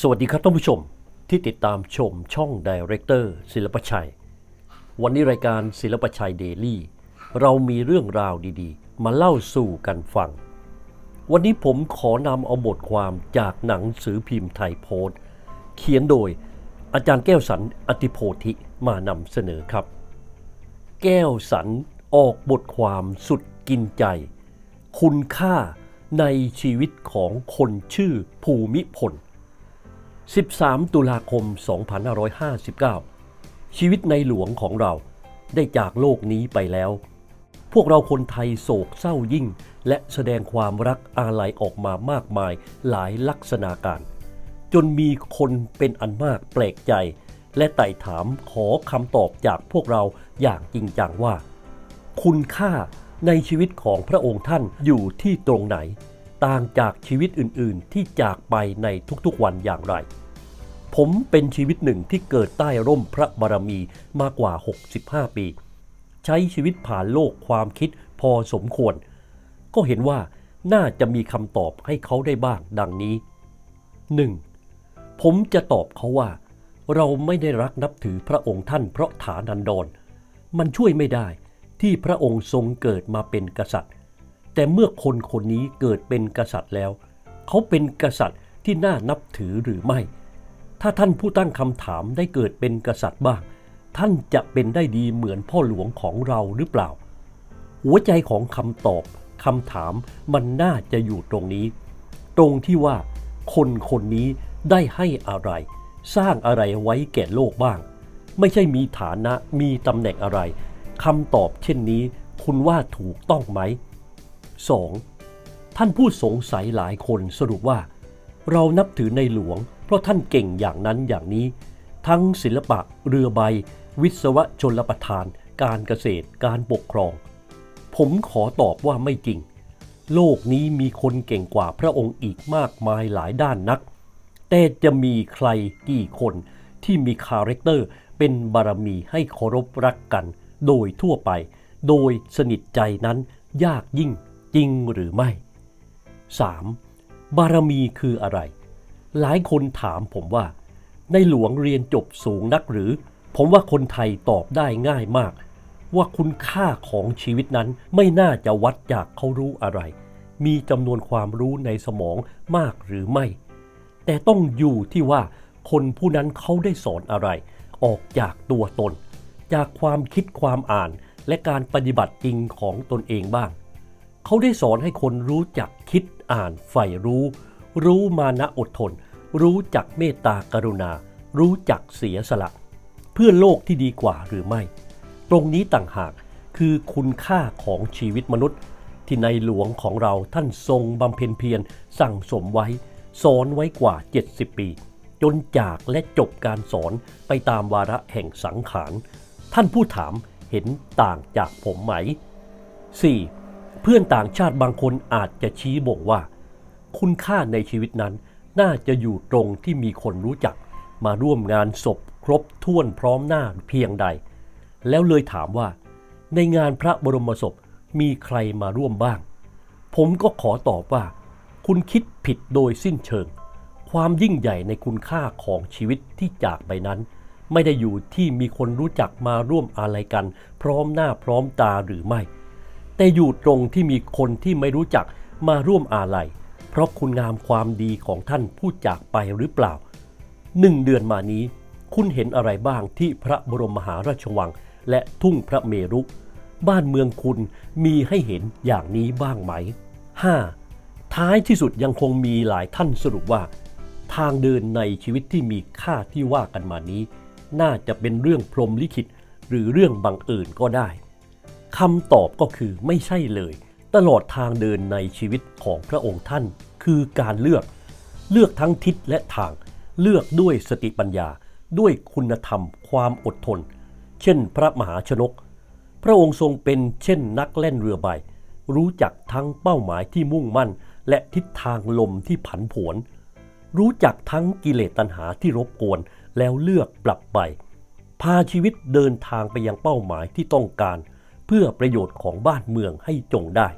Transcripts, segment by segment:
สวัสดีครับท่านผู้ชมที่ติดตามชมช่องดีเรคเตอร์ศิลปชัย วันนี้รายการศิลปชัยเดลี่ เรามีเรื่องราวดีๆ มาเล่าสู่กันฟัง วันนี้ผมขอนำเอาบทความจากหนังสือพิมพ์ไทยโพสต์เขียนโดยอาจารย์แก้วสันอติโพธิมานำเสนอครับ แก้วสันออกบทความสุดกินใจ คุณค่าในชีวิตของคนชื่อภูมิพล 13 ตุลาคม 2559 ชีวิตในหลวงของเราได้จากโลกนี้ไปแล้ว พวกเราคนไทยโศกเศร้ายิ่ง และแสดงความรักอาลัยออกมามากมายหลายลักษณะการ จนมีคนเป็นอันมากแปลกใจ และไต่ถามขอคำตอบจากพวกเราอย่างจริงจังว่า คุณค่าในชีวิตของพระองค์ท่านอยู่ที่ตรงไหน ต่างจากชีวิตอื่นๆ ที่จากไปในทุกๆวันอย่างไร ผมเป็นชีวิตหนึ่งที่เกิดใต้ร่มพระบารมีมากกว่า 65 ปี ใช้ชีวิตผ่านโลกความคิดพอสมควร ก็เห็นว่าน่าจะมีคำตอบให้เขาได้บ้างดังนี้ 1. ผมจะตอบเขาว่า เราไม่ได้รักนับถือพระองค์ท่านเพราะฐานันดร มันช่วยไม่ได้ที่พระองค์ทรงเกิดมาเป็นกษัตริย์ แต่เมื่อคนคนนี้เกิดเป็นกษัตริย์แล้ว เขาเป็นกษัตริย์ที่น่านับถือหรือไม่ ถ้าท่านผู้ตั้งคำถามได้เกิดเป็นกษัตริย์บ้าง ท่านจะเป็นได้ดีเหมือนพ่อหลวงของเราหรือเปล่า หัวใจของคำตอบคำถามมันน่าจะอยู่ตรงนี้ ตรงที่ว่า คนคนนี้ได้ให้อะไร สร้างอะไรไว้แก่โลกบ้าง ไม่ใช่มีฐานะมีตำแหน่งอะไรคำตอบเช่นนี้ คุณว่าถูกต้องไหม 2. ท่านผู้สงสัยหลายคนสรุปว่า เรานับถือในหลวง เพราะท่านเก่งอย่างนั้นอย่างนี้ ทั้งศิลปะ เรือใบ วิศวะชนลประทาน การเกษตร การปกครอง ผมขอตอบว่าไม่จริง โลกนี้มีคนเก่งกว่าพระองค์อีกมากมายหลายด้านนัก แต่จะมีใครกี่คนที่มีคาแรคเตอร์เป็นบารมีให้เคารพรักกัน โดยทั่วไป โดยสนิทใจนั้นยากยิ่ง จริงหรือไม่ 3. บารมีคืออะไร หลายคนถามผมว่า ในหลวงเรียนจบสูงนักหรือ ผมว่าคนไทยตอบได้ง่ายมาก ว่าคุณค่าของชีวิตนั้นไม่น่าจะวัดจากเขารู้อะไร มีจำนวนความรู้ในสมองมากหรือไม่ แต่ต้องอยู่ที่ว่าคนผู้นั้นเขาได้สอนอะไร ออกจากตัวตน จากความคิดความอ่านและการปฏิบัติจริงของตนเองบ้าง เขาได้สอนให้คนรู้จักคิดอ่านใฝ่รู้ รู้มานะอดทน รู้จักเมตตากรุณา รู้จักเสียสละ เพื่อโลกที่ดีกว่าหรือไม่ ตรงนี้ต่างหากคือคุณค่าของชีวิตมนุษย์ ที่ในหลวงของเราท่านทรงบำเพ็ญเพียรสั่งสมไว้ สอนไว้กว่า 70 ปี จนจากและจบการสอนไปตามวาระแห่งสังขาร ท่านผู้ถามเห็นต่างจากผมไหม 4. เพื่อนต่างชาติบางคนอาจจะชี้บ่งว่า คุณค่าในชีวิตนั้น น่าจะอยู่ตรงที่มีคนรู้จัก มาร่วมงานศพครบถ้วนพร้อมหน้าเพียงใด แล้วเลยถามว่า ในงานพระบรมศพมีใครมาร่วมบ้าง ผมก็ขอตอบว่า คุณคิดผิดโดยสิ้นเชิง ความยิ่งใหญ่ในคุณค่าของชีวิตที่จากไปนั้น ไม่ได้อยู่ที่มีคนรู้จักมาร่วมอะไรกัน พร้อมหน้าพร้อมตาหรือไม่ แต่อยู่ตรงที่มีคนที่ไม่รู้จักมาร่วมอาลัย เพราะคุณงามความดีของท่านผู้จากไปหรือเปล่าหนึ่งเดือนมานี้ คุณเห็นอะไรบ้างที่พระบรมมหาราชวัง และทุ่งพระเมรุ บ้านเมืองคุณมีให้เห็นอย่างนี้บ้างไหม 5. ท้ายที่สุดยังคงมีหลายท่านสรุปว่า ทางเดินในชีวิตที่มีค่าที่ว่ากันมานี้ น่าจะเป็นเรื่องพรหมลิขิตหรือเรื่องบังเอิญก็ได้ คำตอบก็คือไม่ใช่เลย ตลอดทางเดินในชีวิตของพระองค์ท่าน คือการเลือก เลือกทั้งทิศและทาง เลือกด้วยสติปัญญา ด้วยคุณธรรม ความอดทน เช่นพระมหาชนก พระองค์ทรงเป็นเช่นนักเล่นเรือใบ รู้จักทั้งเป้าหมายที่มุ่งมั่น และทิศทางลมที่ผันผวน รู้จักทั้งกิเลสตัณหาที่รบกวน แล้วเลือกปรับไป พาชีวิตเดินทางไปยังเป้าหมายที่ต้องการเเพื่อประโยชน์ของบ้านเมืองให้จงได้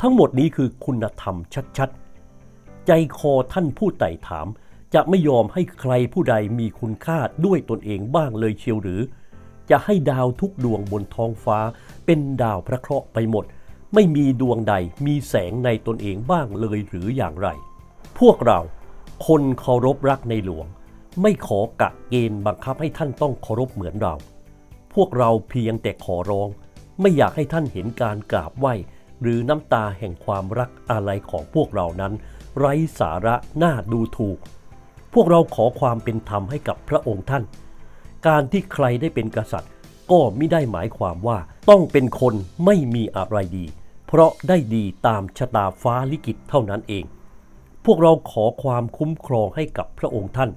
ทั้งหมดนี้คือคุณธรรมชัดๆ ใจคอท่านผู้ไต่ถาม จะไม่ยอมให้ใครผู้ใดมีคุณค่าด้วยตนเองบ้างเลยเชียวหรือ จะให้ดาวทุกดวงบนท้องฟ้า เป็นดาวพระเคราะห์ไปหมด ไม่มีดวงใดมีแสงในตนเองบ้างเลยหรืออย่างไร พวกเราคนเคารพรักในหลวง ไม่ขอกะเกณฑ์บังคับให้ท่านต้องเคารพเหมือนเรา พวกเราเพียงแต่ขอร้อง ไม่อยากให้ท่านเห็นการกราบไหว้ หรือน้ำตาแห่งความรักอะไรของพวกเรานั้น ไร้สาระน่าดูถูก พวกเราขอความเป็นธรรมให้กับพระองค์ท่าน การที่ใครได้เป็นกษัตริย์ ก็ไม่ได้หมายความว่าต้องเป็นคนไม่มีอะไรดี เพราะได้ดีตามชะตาฟ้าลิขิตเท่านั้นเอง พวกเราขอความคุ้มครองให้กับพระองค์ท่าน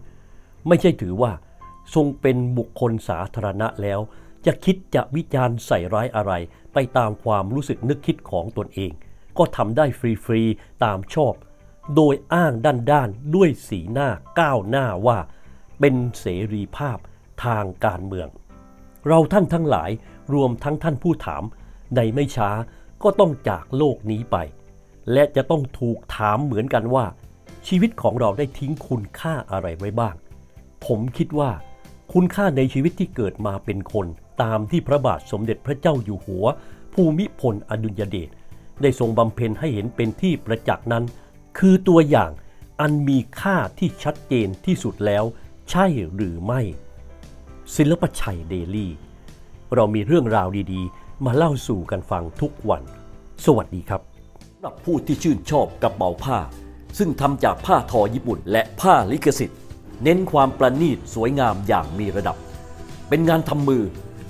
ไม่ใช่ถือว่า ทรงเป็นบุคคลสาธารณะแล้ว จะคิดจะวิจารณ์ใส่ร้ายอะไร ไปตามความรู้สึกนึกคิดของตนเอง ก็ทำได้ฟรีๆ ตามชอบ โดยอ้างด้านๆด้วยสีหน้าก้าวหน้าว่า เป็นเสรีภาพทางการเมือง เราท่านทั้งหลายรวมทั้งท่านผู้ถาม ในไม่ช้าก็ต้องจากโลกนี้ไป และจะต้องถูกถามเหมือนกันว่า ชีวิตของเราได้ทิ้งคุณค่าอะไรไว้บ้าง ผมคิดว่า คุณค่าในชีวิตที่เกิดมาเป็นคน ตามที่พระบาทสมเด็จพระเจ้าอยู่หัว ภูมิพลอดุลยเดชได้ทรงบำเพ็ญให้เห็นเป็นที่ประจักษ์นั้น คือตัวอย่างอันมีค่าที่ชัดเจนที่สุดแล้ว ใช่หรือไม่ ศิลปชัยเดลี่ เรามีเรื่องราวดีๆ มาเล่าสู่กันฟังทุกวัน สวัสดีครับสำหรับผู้ที่ชื่นชอบกระเป๋าผ้า ซึ่งทำจากผ้าทอญี่ปุ่น และผ้าลิขสิทธิ์ เน้นความประณีตสวยงามอย่างมีระดับ เป็นงานทำมือ